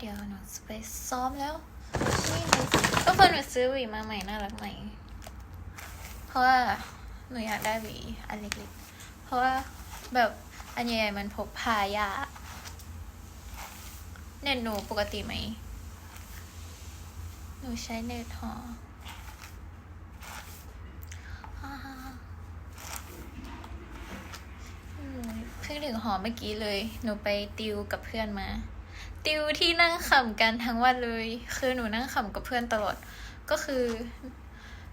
เดี๋ยวหนูจะไปซ้อมแล้วนี่ก็เพื่อนหนูซื้อหวีมาใหม่น่ารักใหม่ เพราะว่าหนูอยากได้หวีอันเล็กๆ เพราะว่าแบบอันใหญ่ๆมันพกพายากเน็ตหนูปกติไหม หนูใช้เน็ตหอฮ่าฮ่าฮ่าอืมเพิ่งถึงหอเมื่อกี้เลย หนูไปติวกับเพื่อนมา ติวที่นั่งขำกันทั้งวันเลย คือหนูนั่งขำกับเพื่อนตลอด ก็คือ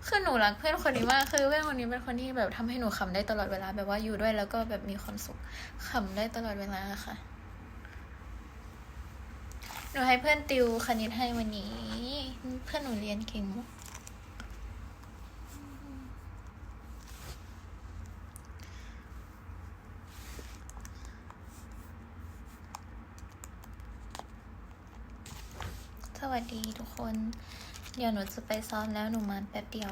คือหนูรักเพื่อนคนนี้มาก คือเพื่อนคนนี้เป็นคนที่แบบทำให้หนูขำได้ตลอดเวลา แบบว่าอยู่ด้วยแล้วก็แบบมีความสุขขำได้ตลอดเวลาค่ะ หนูให้เพื่อนติวคณิตให้วันนี้ เพื่อนหนูเรียนเก่งมาก สวัสดีทุกคน เดี๋ยวหนูจะไปซ้อมแล้วหนูมาแป๊บเดียว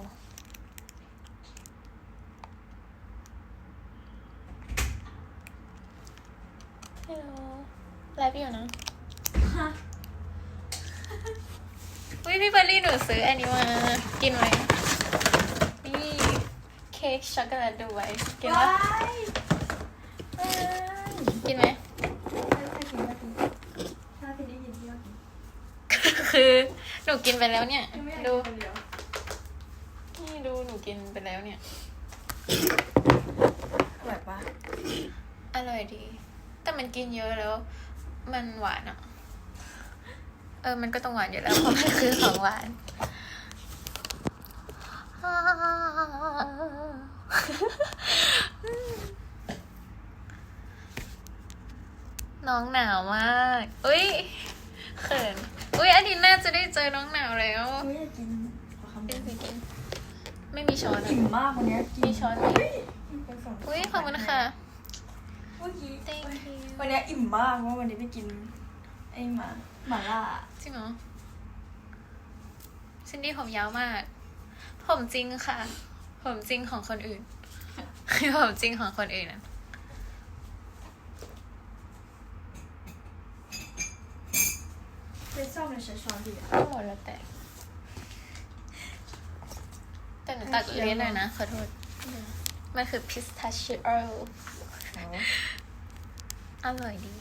ฮัลโหลไลฟ์อยู่นะวิพี่เบอร์รี่หนูซื้ออันนี้มา กินไหมนี่เค้กช็อกโกแลตดูไว้กินปะกินไหม ถ้าพี่ได้ยินพี่ก็กิน คือ หนูกินไปแล้วเนี่ย ดู นี่ดูหนูกินไปแล้วเนี่ย อร่อยปะอร่อยดี แต่มันกินเยอะแล้ว มันหวานอะ เออ มันก็ต้องหวานอยู่แล้วเพราะมันคือของหวานน้องหนาวมาก อุ้ยเขิน อุ้ยอันนี้น่าจะได้เจอน้องหนาวแล้วไม่อยากกินขอคำกิเดีนยวสิกินไม่มีช้อนอะอิ่มมากวันเนี้ยกินมีช้อนไหมเฮ้ยเป็นสงอุ้ยขอบคุณค่ะเมื่อกี้ thank you วันเนี้ยอิ่มมากเพราะวันนี้ไปกินไอ้หมาหมาล่าจริงเหรอซินดี้ผมยาวมาก ผมจริงค่ะ ผมจริงของคนอื่น ผมจริงของคนอื่นนะ เป็นซ่อมเลยใช้ช้อนดีอะหมดแล้วแต่แต่หนูตักเลี่ยนหน่อยนะขอโทษ มันคือพิสตาชิโออร่อยดี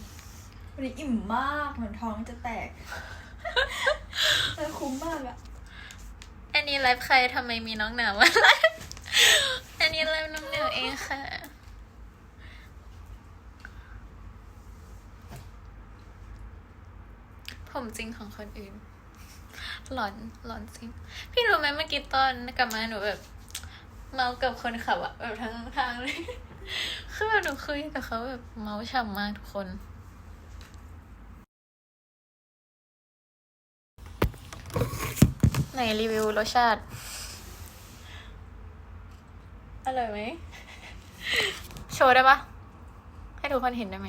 วันนี้อิ่มมาก เหมือนท้องจะแตกแต่คุ้มมากอะอันนี้ไลฟ์ใครทำไมมีน้องหนาวมาไลฟ์อันนี้ไลฟ์น้องหนาวเองค่ะ ผม จริงของคนอื่น หลอนหลอนจริง พี่รู้ไหมเมื่อกี้ตอนกลับมาหนูแบบ เมากับคนขับอะแบบทั้งทางเลยคือแบบหนูคุยกับเขาแบบเมาฉ่ำมากทุกคน ไหนรีวิวรสชาติ อร่อยไหม โชว์ได้ปะให้ทุกคนเห็นได้ไหม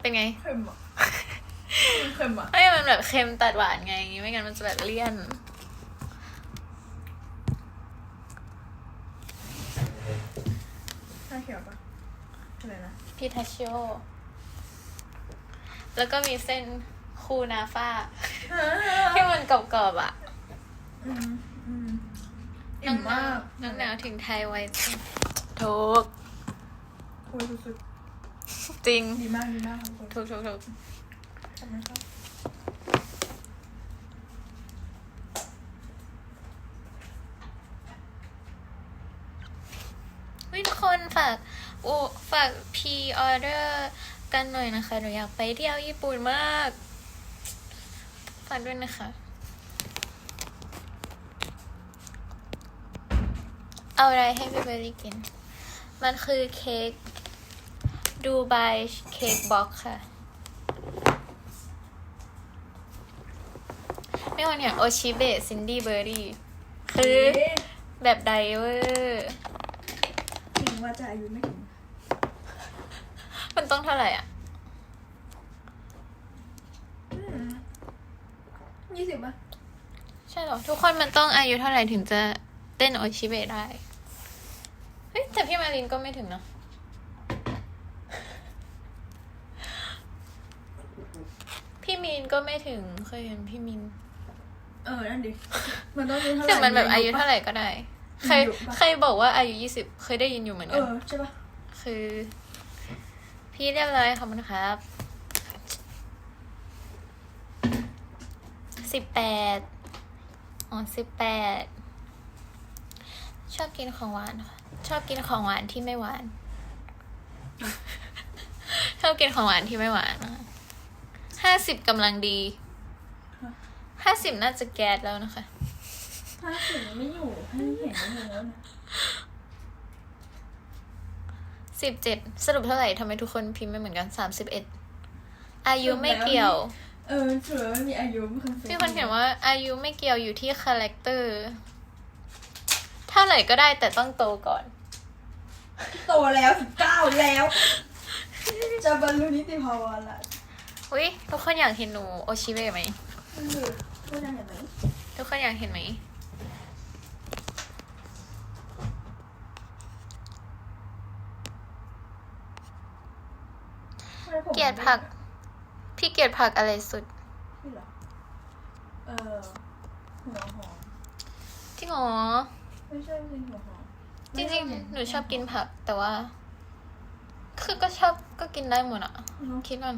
เป็นไง เค็มอะ เค็มอะไม่มันแบบเค็มตัดหวานไงไม่งั้นมันจะแบบเลี่ยนชาเขียวปะอะไรนะ พิทาชิโอ แล้วก็มีเส้นคูนาฟ้า ที่มันกรอบๆอะอืมอืมน้อิ่อมงหนามาวกน้องหนาวถึงไทยไวจริงถูกโอ้ยสุดจริงๆดีมากดีมากครับทุกคน ถูกถูกถูก ขอบคุณครับวิทุกคนฝากโอ้ฝากพีออเดอร์กันหน่อยนะคะ หนูอยากไปเที่ยวญี่ปุ่นมาก ฝากด้วยนะคะ เอาอะไรให้พี่เบลี่กิน มันคือเค้กดูไบเค้กบ็อกค่ะ ไม่วันเนี่ยโอชิเบะซินดี้เบอร์รี่คือแบบไดเวอร์ถึงว่าจะอายุไม่ถึงมันต้องเท่าไหร่อะยี่สิบป่ะ ใช่เหรอ ทุกคนมันต้องอายุเท่าไหร่ถึงจะเต้นโอชิเบะได้ เฮ้ย แต่พี่มารินก็ไม่ถึงเนอะพี่มีนก็ไม่ถึงเคยเห็นพี่มิน เออ นั่นดิ มันต้องอายุเท่าไหร่แต่มันแบบอายุเท่าไหร่ก็ได้ ใครมียุปะใครบอกว่าอายุยี่สิบเคยได้ยินอยู่เหมือนเอกันอ ใช่ปะคือ พี่เรียบร้อยขอบคุณครับสิบแปดอ๋อสิบแปดชอบกินของหวานค่ะชอบกินของหวานที่ไม่หวาน ชอบกินของหวานที่ไม่หวานห้าสิบกำลังดี ห้าสิบน่าจะแก๊สแล้วนะคะห้าสิบยังไม่อยู่ให้เห็นไม่อยู่แล้วนะสิบเจ็ดสรุปเท่าไหร่ทำไมทุกคนพิมพ์ไม่เหมือนกันสามสิบเอ็ดอายุไม่เกี่ยว เออเสือไม่มีอายุไม่เคยพี่คนเขียนว่า อายุไม่เกี่ยวอยู่ที่คาแรคเตอร์เท่าไหร่ก็ได้แต่ต้องโตก่อน โตแล้วสิบเก้าแล้ว จะบรรลุนิติภาวะละอุ้ยทุกคนอยากเห็นหนูโอชิเบะไหม เออพูดได้เห็นไหมทุกคนอยากเห็นไหมทำไมผมเกลียดผัก พี่เกลียดผักอะไรสุดนี่เหรอเออหัวหอมจริงเหรอไม่ใช่จริงหัวหอมจริงๆหนูชอบกินผักแต่ว่า คือก็ชอบก็กินได้หมดอะคิดว่า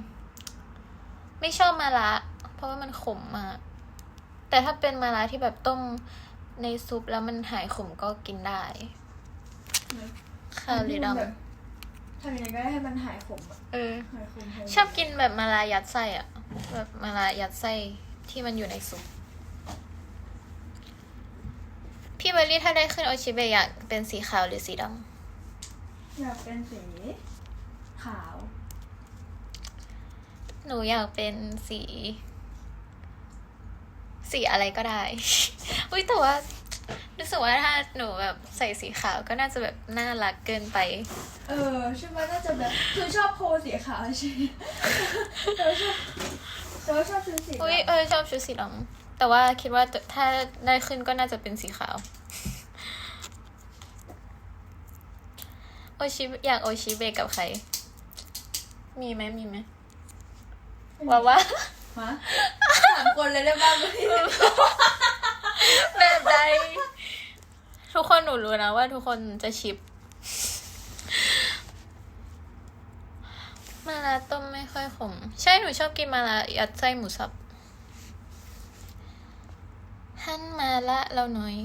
ไม่ชอบมาละ เพราะว่ามันขมมาก แต่ถ้าเป็นมาละที่แบบต้มในซุปแล้วมันหายขมก็กินได้ค่ะหรือดแบบทำยังไงก็ได้ให้มันหายขมอะำเออ หายขมหายชอบกินแบบมาลายัดไส้อะแบบมาลายัดไส้ที่มันอยู่ในซุป พี่เบอร์รี่ถ้าได้ขึ้นโอชิเบะอยากเป็นสีขาวหรือสีดอยากเป็นสีขาวำหนูอยากเป็นสี สีอะไรก็ได้ อุ้ยแต่ว่ารู้สึกว่าถ้าหนูแบบใส่สีขาวก็น่าจะแบบน่ารักเกินไป เออใช่ไหมน่าจะแบบคือชอบโพสีขาวใช่ไหมแต่ว่าชอบแต่ว่าชอบชุดสีดำอุ้ยเออชอบชุดสีดำแต่ว่าคิดว่าถ้าได้ขึ้นก็น่าจะเป็นสีขาว โอชิอยากโอชิเบะกับใคร มีไหมมีไหมว่าว่าฮะสามคนเลยได้บ้างไหมแบบใดทุกคนหนูรู้นะว่าทุกคนจะชิป มาลาต้มไม่ค่อยขม ใช่หนูชอบกินมาลายัดไส้หมูสับหั่นมาละเราหน่อย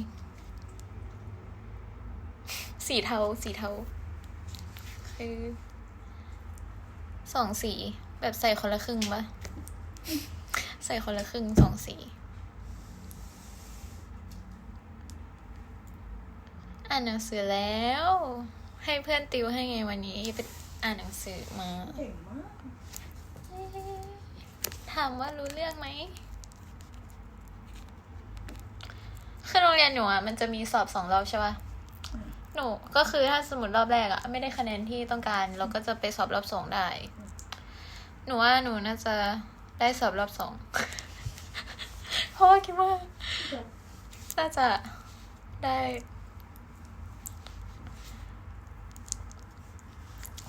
สีเทาสีเทา คือสองสีแบบใส่คนละครึ่งปะ ส่คนละครึ่งสองสี อ่านหนังสือแล้ว ให้เพื่อนติวให้ไงวันนี้ไปอ่านหนังสือมา เก่งมากถามว่ารู้เรื่องไหมคือโรงเรียนหนูอะมันจะมีสอบสองรอบใช่ป่ะ หนูก็คือถ้าสมมติรอบแรกอะไม่ได้คะแนนที่ต้องการ เราก็จะไปสอบรอบสองได้ หนูว่าหนูน่าจะ ได้สอบรอบสอง เพราะว่าคิดว่า น่าจะได้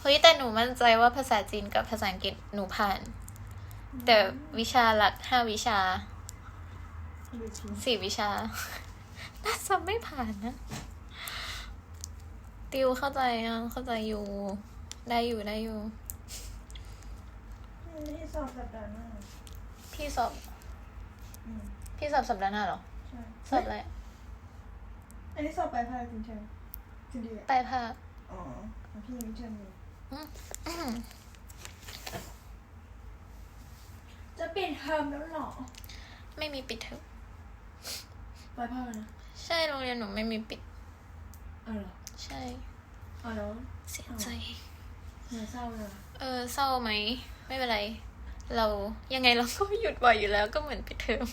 เฮ้ยแต่หนูมั่นใจว่าภาษาจีนกับภาษาอังกฤษหนูผ่าน แต่วิชาหลักห้าวิชาดูทีสี่วิชา น่าจะไม่ผ่านนะ ติวเข้าใจอะเข้าใจอยู่ ได้อยู่ได้อยู่ ที่สอบสัปดาห์หน้าพี่สอบ อืมพี่สอบสัปดาห์หน้าเหรอ ใช่สอบอะไรอันนี้สอบไปลายภาคจริงใช่ไหมจริงดีอะปลายภาคอ๋อแล้วพี่ยังไม่เชื่อมอยู่อืมจะปิดเทอมแล้วเหรอไม่มีปิดเทอมปลายภาคเลยนะใช่โรงเรียนหนูไม่มีปิดอ๋อเหรอใช่อ๋อแล้วเสียใจ เหนื่อยเศร้าเลยเหรอเออเศร้าไหม ไม่เป็นไร เรายังไงเราก็หยุดบ่อยอยู่แล้วก็เหมือนปิดเทอม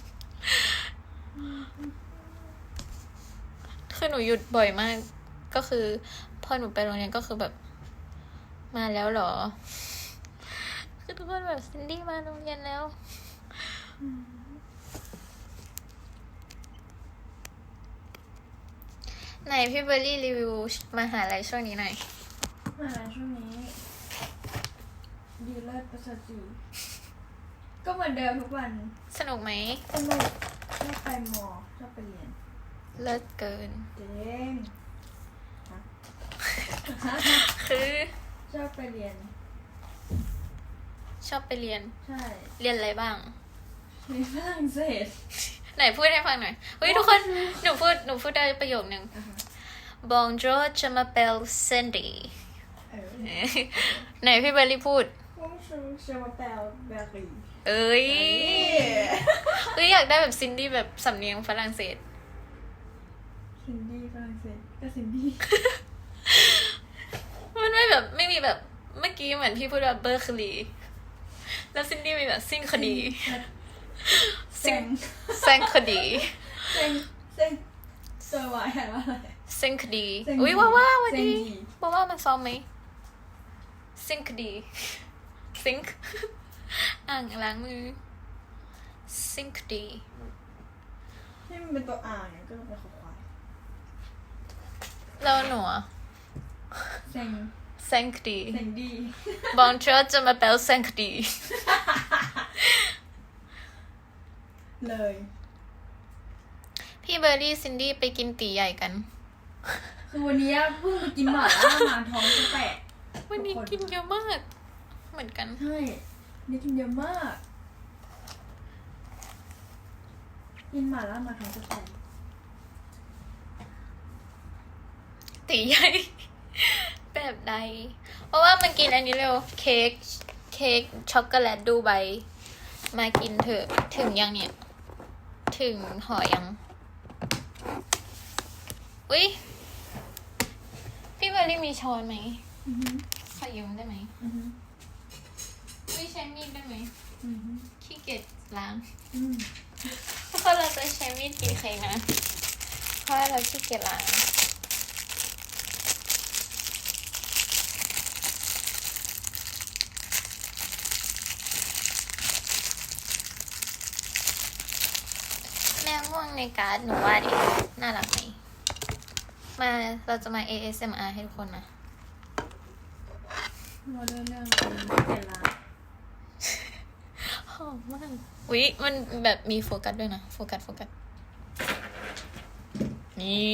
คือหนูหยุดบ่อยมาก ก็คือพอหนูไปโรงเรียนก็คือแบบมาแล้วหรอ คือทุกคนแบบซินดี้มาโรงเรียนแล้วไหนพี่เบอร์รี่รีวิวมหาลัยช่วงนี้หน่อยอ่าช่วงนี้ ดีเลิศประเสริฐศรีก็เหมือนเดิมทุกวันสนุกไหมสนุกชอบไปมอชอบไปเรียนเลิศเกิน เจ๊งฮะคือชอบไปเรียน ชอบไปเรียน ใช่เรียนอะไรบ้างในฝรั่งเศสไหนพูดให้ฟังหน่อยเฮ้ยทุกคนหนูพูดหนูพูดได้ประโยคนึงอะฮะ Bonjour je m'appelle Cindy เออไหนพี่เบลลี่พูด วงชูเชมาเปลเบอรี่เอ้ยเอ้ยอยากได้แบบซินดี้แบบสำเนียงฝรั่งเศส ซินดี้ฝรั่งเศสก็ซินดี้มันไม่แบบไม่มีแบบเมื่อกี้เหมือนพี่พูดว่าเบอร์คลีแล้วซินดี้มีแบบซิงคดีเซ็งแซงคดีเซ็งเซ็งเซอร์ไวแปลว่าอะไรซิงคดีเซ็งอุ้ยว่าว่าวันเซ็งดีดีว่าว่ามันซ้อมไหมซิงคดี ซิงค์อ่างล้างมือซิงคดีที่มันเป็นตัวอ่างเนี่ยก็เป็นขอควายแล้วหนูอะเซ็งแซงคดีเซ็งดี Bonjour je m'appelle แซงคดีเลย พี่เบอร์รี่ซินดี้ไปกินตีใหญ่กัน คือวันนี้เพิ่งไปกินหม่าล่ามาท้องจะแตกวันนี้ทุกคนกินเยอะมาก เหมือนกัน ใช่นี่กินเยอะมาก กินหม่าล่ามาท้องจะแตกตีใหญ่ แบบใด เพราะว่ามันกินอันนี้เร็ว เค้ก เค้กช็อกโกแลตดูไบมากินเถอะ ถึงยังเนี่ย ถึงหอยัง อุ๊ยพี่เบอร์รี่มีช้อนไหมอือหือขอยืมได้ไหม อือหืออุ๊ยใช้มีดได้ไหมอือหือขี้เกียจล้างอืมเพราะเราจะใช้มีดกินเค้กนะ เพราะว่าเราขี้เกียจล้างแมวม่วงในการ์ดหนูว่าดิน่ารักไหมมาเราจะมา ASMR ให้ทุกคนนะเราเรื่องเรื่องเวลาห อมมากอุ๊ยมันแบบมีโฟกัสด้วยนะ โฟกัส โฟกัส นี่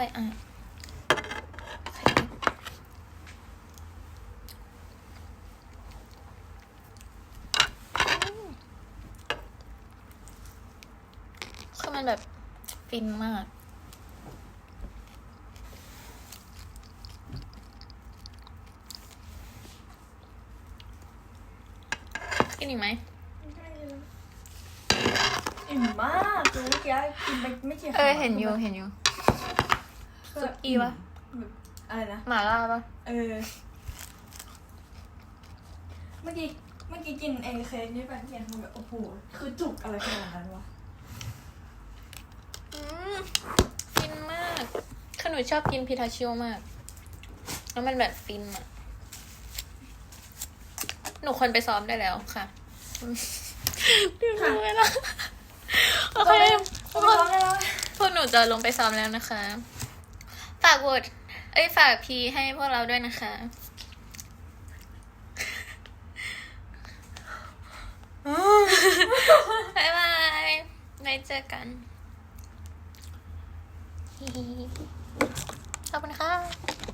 อร่อยอะคือมันแบบฟินมากกินอีกไหมอิ่มมากคือเมื่อกี้กินไปไม่กี่คำเออเห็นอยู่เห็นอยู่คือแบบ ซุกี้ปะแบบอะไรนะหมาล่าปะเออ เมื่อกี้เมื่อกี้กินไอ้เค้กนี่ไปเกียนคือแบบโอ้โหคือจุกอะไรขนาดนั้นวะอืมฟินมากคือหนูชอบกินพิทาชิโอมาก แล้วมันแบบฟินอะหนูควรไปซ้อมได้แล้วค่ะเรียบร้อยแล้วโอเคทุกคนได้แล้วพวกหนูจะลงไปซ้อมแล้วนะคะ ฝากโหวตเอ้ยฝากพีให้พวกเราด้วยนะคะบ๊ายบายไว้เจอกัน ขอบคุณค่ะ